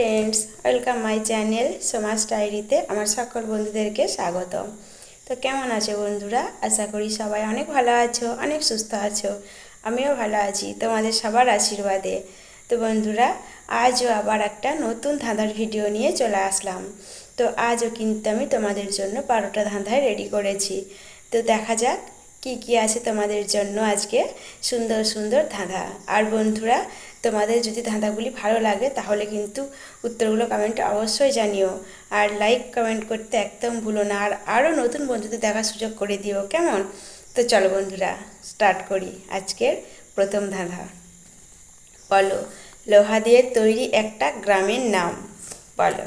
Friends welcome my channel সমাজ ডায়েরিতে আমার সকল বন্ধুদেরকে স্বাগতম। তো কেমন আছো বন্ধুরা? আশা করি সবাই অনেক ভালো আছো, অনেক সুস্থ আছো। আমিও ভালো আছি, তোমাদের সবার আশীর্বাদে। তো বন্ধুরা, আজও আবার একটা নতুন ধাঁধার ভিডিও নিয়ে চলে আসলাম। তো আজও কিন্তু আমি তোমাদের জন্য বারোটা ধাঁধায় রেডি করেছি। তো দেখা যাক কি কি আছে তোমাদের জন্য আজকে? সুন্দর সুন্দর ধাঁধা। আর বন্ধুরা, তোমাদের যদি ধাঁধাগুলি ভালো লাগে, তাহলে কিন্তু উত্তরগুলো কমেন্টে অবশ্যই জানিও। আর লাইক কমেন্ট করতে একদম ভুলো না। আর আরও নতুন বন্ধুদের দেখার সুযোগ করে দিও, কেমন? তো চলো বন্ধুরা স্টার্ট করি আজকের প্রথম ধাঁধা। বলো, লোহা দিয়ে তৈরি একটা গ্রামের নাম। বলো।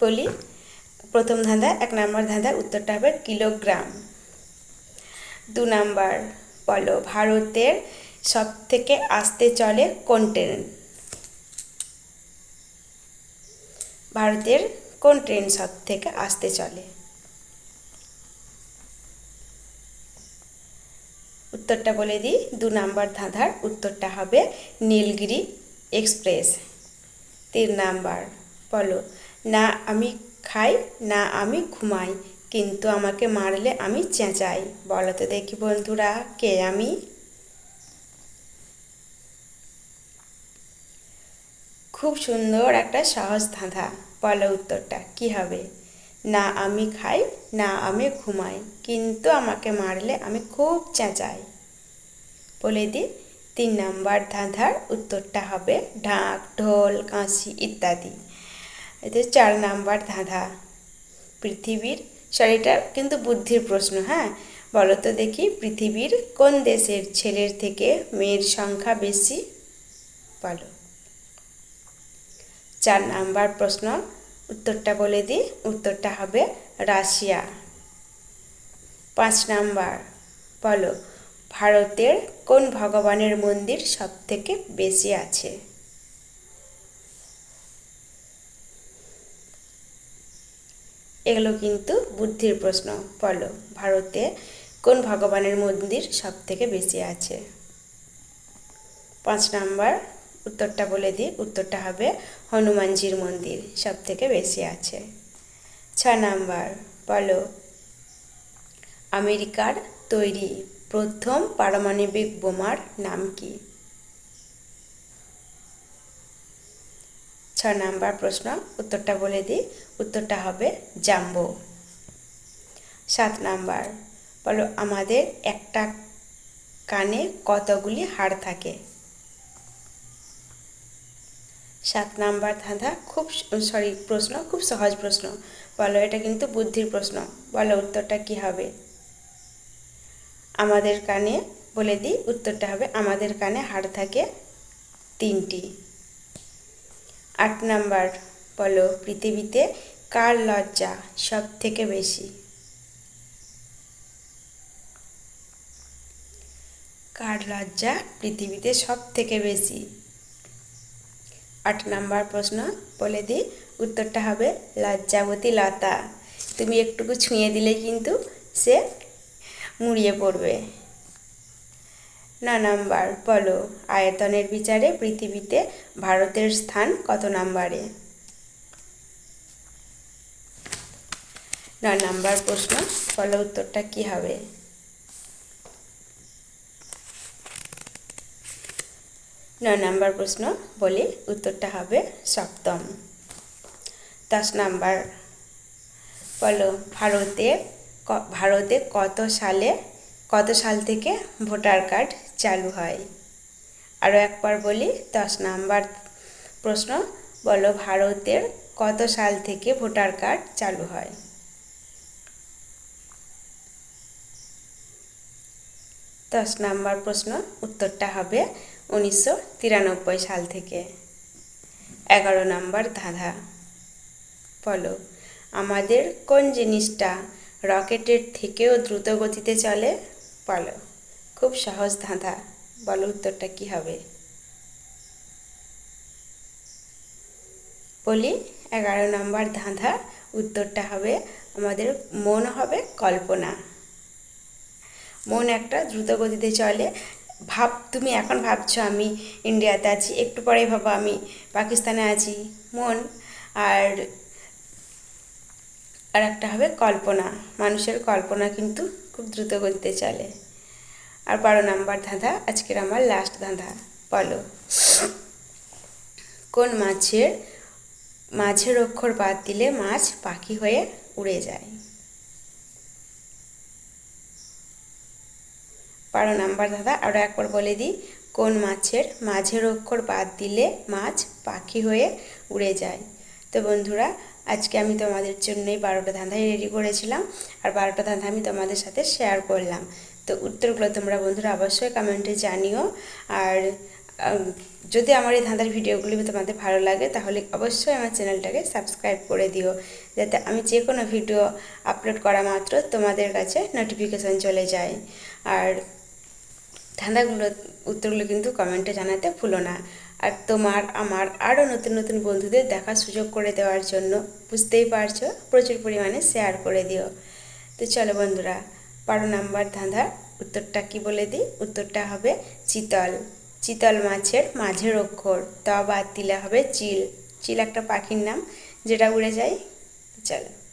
বলি প্রথম ধাঁধা, এক নম্বর ধাঁধা, উত্তরটা হবে কিলোগ্রাম। দু নাম্বার, বলো ভারতের সব থেকে আস্তে চলে কোন ট্রেন? ভারতের কোন ট্রেন সব থেকে আস্তে চলে? উত্তরটা বলে দিই, দু নাম্বার ধাঁধার উত্তরটা হবে নীলগিরি এক্সপ্রেস। তিন নাম্বার, বলো, না, আমি খাই, না আমি ঘুমাই। কিন্তু আমাকে মারলে আমি চেঁচাই। বলো তো দেখি বন্ধুরা, কে আমি? খুব সুন্দর একটা সহজ ধাঁধা। বলো উত্তরটা, কি হবে? না আমি খাই, না আমি ঘুমাই। কিন্তু আমাকে মারলে আমি খুব চেঁচাই। বলে দিই তিন নাম্বার ধাঁধার উত্তরটা হবে ঢাক, ঢোল কাঁসি ইত্যাদি। এতে চার নাম্বার ধাঁধা। পৃথিবীর, সরিটা কিন্তু বুদ্ধির প্রশ্ন হ্যাঁ? বলো তো দেখি, পৃথিবীর কোন দেশের ছেলের থেকে মেয়ের সংখ্যা বেশি? বলো। চার নাম্বার প্রশ্ন, উত্তরটা বলে দিই, উত্তরটা হবে রাশিয়া। পাঁচ নাম্বার, বলো, ভারতের কোন ভগবানের মন্দির সব থেকে বেশি আছে? এগুলো কিন্তু বুদ্ধির প্রশ্ন। বলো, ভারতে কোন ভগবানের মন্দির সব থেকে বেশি আছে? পাঁচ নাম্বার, উত্তরটা বলে দিই। উত্তরটা হবে হনুমানজির মন্দির সব থেকে বেশি আছে। ছ নাম্বার, বলো, আমেরিকার তৈরি প্রথম পারমাণবিক বোমার নাম কি? ছ নাম্বার প্রশ্ন, উত্তরটা বলে দিই, উত্তরটা হবে জাম্বো। সাত নাম্বার, বলো আমাদের একটা কানে কতগুলি হাড় থাকে? সাত নাম্বার ধাঁধা খুব সরি প্রশ্ন, খুব সহজ প্রশ্ন। বলো এটা কিন্তু বুদ্ধির প্রশ্ন। বলো উত্তরটা কি হবে? আমাদের কানে বলে দিই, উত্তরটা হবে আমাদের কানে হাড় থাকে তিনটি। আট নাম্বার, বলো পৃথিবীতে কার লজ্জা সব থেকে বেশি? কার লজ্জা পৃথিবীতে সব থেকে বেশি? আট নাম্বার প্রশ্ন, বলে দিই, উত্তরটা হবে লজ্জাবতী লতা। তুমি একটুকু ছুঁয়ে দিলে কিন্তু সে মুড়িয়ে পড়বে। ন, নাম্বার? বলো। আয়তনের বিচারে পৃথিবীতে ভারতের স্থান কত নাম্বারে? ন, নাম্বার প্রশ্ন। বলো, উত্তরটা কি হবে? ন, নাম্বার প্রশ্ন। বলি, উত্তরটা হবে সপ্তম। দশ নাম্বার। বলো, ভারতে ভারতে কত সালে কত সাল থেকে ভোটার কার্ড চালু হয়? আরও একবার বলি, দশ নাম্বার প্রশ্ন, বলো ভারতের কত সাল থেকে ভোটার কার্ড চালু হয়? দশ নাম্বার প্রশ্ন, উত্তরটা হবে উনিশশো তিরানব্বই সাল থেকে। এগারো নাম্বার ধাঁধা, বলো আমাদের কোন জিনিসটা রকেটের থেকেও দ্রুত গতিতে চলে? বলো খুব সহজ ধাঁধা, বলো উত্তরটা কি হবে? বলি, এগারো নম্বর ধাঁধা, উত্তরটা হবে, আমাদের মন হবে কল্পনা। মন একটা দ্রুত গতিতে চলে। ভাব, তুমি এখন ভাবছ আমি ইন্ডিয়াতে আছি, একটু পরে ভাবো আমি পাকিস্তানে আছি। মন, আর আর একটা হবে কল্পনা। মানুষের কল্পনা কিন্তু খুব দ্রুত গতিতে চলে। আর বারো নাম্বার ধাঁধা, আজকের আমার লাস্ট ধাঁধা। বলো। কোন মাছের মাঝের অক্ষর বাদ দিলে মাছ পাখি হয়ে উড়ে যায়? বারো নাম্বার দাদা আরও একবার বলে দিই। কোন মাছের মাঝের অক্ষর বাদ দিলে মাছ পাখি হয়ে উড়ে যায়? তো বন্ধুরা আজকে আমি তোমাদের জন্যই বারোটা ধাঁধাই রেডি করেছিলাম, আর বারোটা ধাঁধা আমি তোমাদের সাথে শেয়ার করলাম। তো উত্তরগুলো তোমরা বন্ধুরা অবশ্যই কমেন্টে জানিও। আর যদি আমার এই ধাঁধার ভিডিওগুলি তোমাদের ভালো লাগে, তাহলে অবশ্যই আমার চ্যানেলটাকে সাবস্ক্রাইব করে দিও, যাতে আমি যে কোনো ভিডিও আপলোড করা মাত্র তোমাদের কাছে নোটিফিকেশান চলে যায়। আর ধাঁধাগুলো, উত্তরগুলো কিন্তু কমেন্টে জানাতে ভুলো না। আর তোমার, আমার আরও নতুন নতুন বন্ধুদের দেখার সুযোগ করে দেওয়ার জন্য বুঝতেই পারছ, প্রচুর পরিমাণে শেয়ার করে দিও। তো চলো বন্ধুরা, বারো নাম্বার ধাঁধার উত্তরটা কি বলে দিই? উত্তরটা হবে চিতল। চিতল মাছের মাঝের অক্ষর, ত বাদ দিলে হবে চিল। চিল একটা পাখির নাম, যেটা উড়ে যায়। চলো।